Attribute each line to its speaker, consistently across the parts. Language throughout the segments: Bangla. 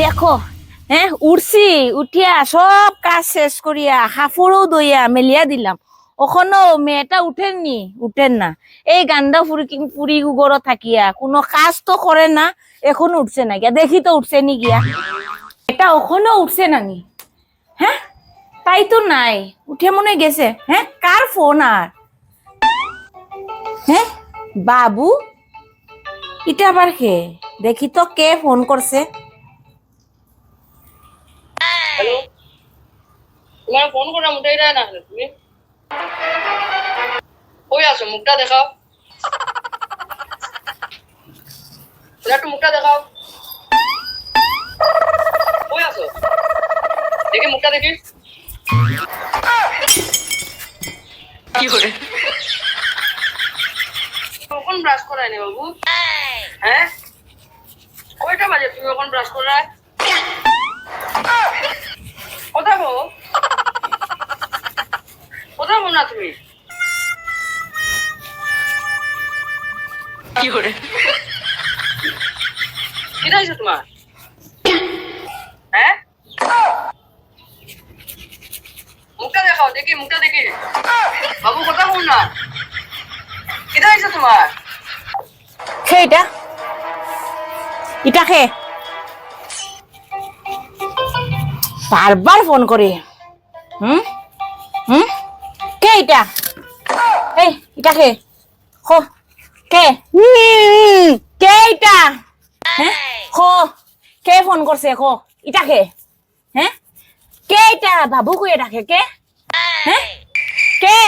Speaker 1: দেখো হ্যাঁ উঠছি, উঠিয়া সব কাজ শেষ করিয়া হাফুরও দইয়া মেলিয়া দিলাম। ওখানো মেয়েটা উঠেননি, উঠেন না। এই গান্দা ফুরি পুরি গুগরো থাকিয়া, কোনো কাজ তো করে না, এখন উঠছে না গিয়া। দেখি তো উঠছে নি গিয়া। এটা ওখানো উঠছে না নি। হ্যাঁ তাই তো নাই, উঠে মনে গেছে। হ্যাঁ কার ফোন আর? হ্যাঁ বাবু? এটা আবার কে? দেখি তো কে ফোন করছে।
Speaker 2: তোমার ফোন করার মুখটাই দেয় না তুমি। কই আছো? মুখটা দেখাও। একটু মুখটা দেখাও। কই আছো? দেখি মুখটা দেখি। কি করে কখন ব্রাশ করায়নি বাবু? হ্যাঁ? কয়টা বাজে তুমি কখন ব্রাশ করায় কোথায় গো কোথায় গো না তুমি কি করে? কি হয়েছে তোমার? হ্যাঁ? মুখটা দেখাও দেখি মুখটা দেখি। বাবু কথা বল না। কি হয়েছে তোমার?
Speaker 1: খে এটা। এটা খে। বারবার ফোন করে। হুম? এটা এই এটা খে খো কে? কে এটা কে ফোন করছে এটা খে হ্যাঁ কে এটা বাবু কে হ্যাঁ কে?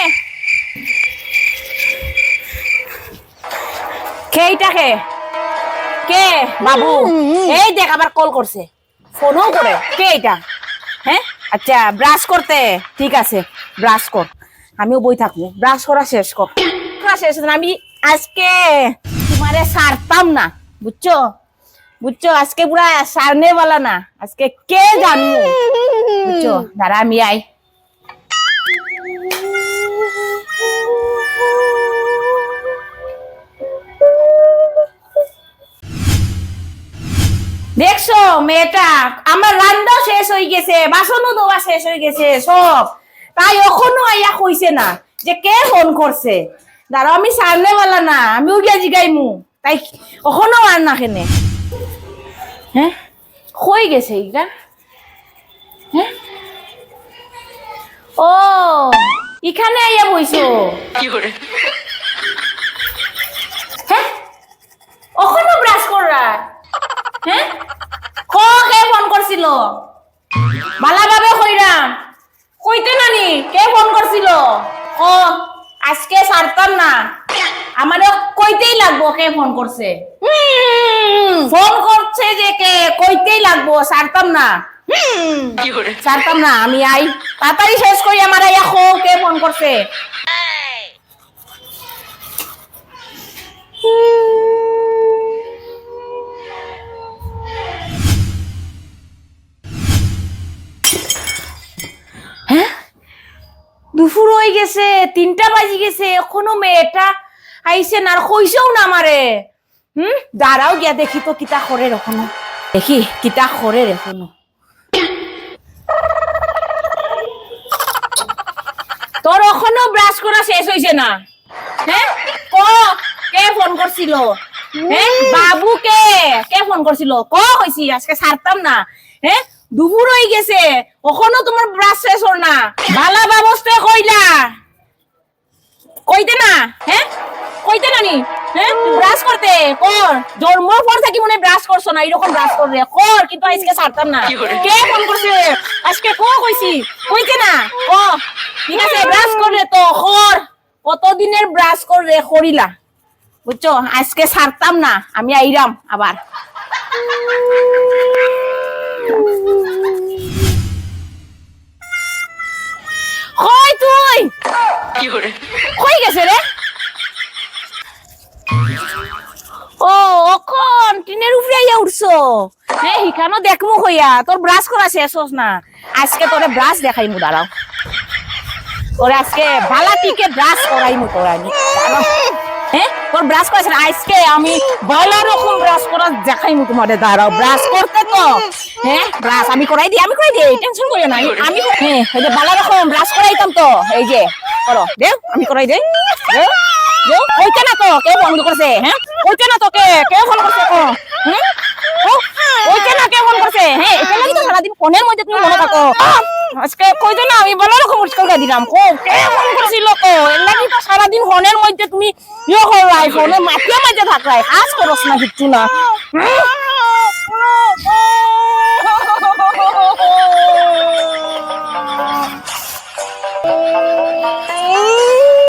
Speaker 1: কে? এটা কে? কে বাবু? এই দেখ আবার কল করছে ফোনও করে কে এটা হ্যাঁ আচ্ছা ব্রাশ করতে ঠিক আছে ব্রাশ কর আমিও বই থাকব। ব্রাশ করা শেষ কর শেষ আমি আজকে তোমারে সারতাম না, বুঝছ? বুঝছ? আজকে পুরা সারনে वाला না, আজকে কে জানব বুঝছ? দাঁড়া, আমি আই। দেখছ, মেয়েটা? আমার রান্নাও শেষ হয়ে গেছে, বাসনও ধোয়া শেষ হয়ে গেছে, সব। তাই এখনও আইয়া কইছে না যে কে ফোন করছে। দাঁড়াও আমি সামনে বলা না আমিও গিয়া জিগাইমু। তাই এখনও আর না কেনে। হ্যাঁ? হয়ে গেছে এইটা হ্যাঁ? ও এখানে আইয়া বইছো?
Speaker 2: কি করে
Speaker 1: হ্যাঁ? ওখানে ব্রাশ করা হ্যাঁ? ক কে ফোন করছিল? ভালোভাবে কইরাম কইতে নানি কে ফোন করছিল? ও আজকে সারতাম না। আমারে কইতেই লাগবো কে ফোন করছে। ফোন করছে যে কে কইতেই লাগবো সারতাম না। সারতাম না আমি আই তাড়াতাড়ি শেষ করি আমার আইয়া খো কে ফোন করছে? হ্যাঁ দুপুর হয়ে গেছে, তিনটা বাজি গেছে, এখনও মেয়েটা আইছে না, আর কইছেও না আমারে। হুম? দাঁড়াও গিয়া দেখি তো কিতা করে এখনও। দেখি কিতা করে এখনও। তোর এখনও ব্রাশ করা শেষ হয়েছে না? হ্যাঁ ক? কে ফোন করছিল? হ্যাঁ বাবু কে? কে ফোন করছিল? ক হইছি আজকে ছাড়তাম না। হ্যাঁ দুপুর হয়ে গেছে। এখনও তোমার ব্রাশ শেষ হল না। ভালা ব্যবস্থা কইলা। কইতে না হ্যাঁ কইতে নানি হ্যাঁ ব্রাশ করতে কর জন্মর পর থাকি মনে ব্রাশ করছ না এরকম ব্রাশ করবে কর কিন্তু আজকে ছাড়তাম না?
Speaker 2: কে
Speaker 1: ফোন করছে আজকে কো কইছি কইতে না ও ঠিক আছে ব্রাশ করলে তো কর কতদিনের ব্রাশ করলে করিলা বুঝছ আজকে ছাড়তাম না, আমি আইরাম আবার কই তুই! কই গেছে রে! ও অখন টিনের উপরে আইয়া উঠছো। হ্যাঁ হিখানো দেখমু হইয়া তোর ব্রাশ করা শেষ হস না। আজকে তোরে ব্রাশ দেখাইমু দাঁড়াও। তোরে আজকে ভালা টিকে ব্রাশ করাইমু তোর আমি। হ্যাঁ তোর ব্রাশ করেছে আজকে আমি ভালো রকম ব্রাশ করা দেখাই মু তোমার দাঁড়াও। ব্রাশ করতে তো। হ্যাঁ ব্রাশ, আমি করাই দিই আমি করাই দিই টেনশন করিও না আমি- হ্যাঁ এই যে ভালো রকম ব্রাশ করাইতাম তো, এই যে, করো, দেও, আমি করাই দেই, দেও না তো, কে বন্ধ করছে হ্যাঁ হইছে না তো কে ফোন করছে ও হুম না কে ফোন করছে হ্যাঁ এটা লাগি তো সারাদিন ফোনের মধ্যে তুমি মনে থাকো আজকে কইতো না, আমি ভালো রকম মুশকিল করে দিলাম কো কে ফোন করছিল তো লাগি তো সারাদিন ফোনের মধ্যে তুমি ইয়ে করলাই ফোনে মাটিয়ে মাঝে থাকলাই কাজ করছ না, কিচ্ছু না?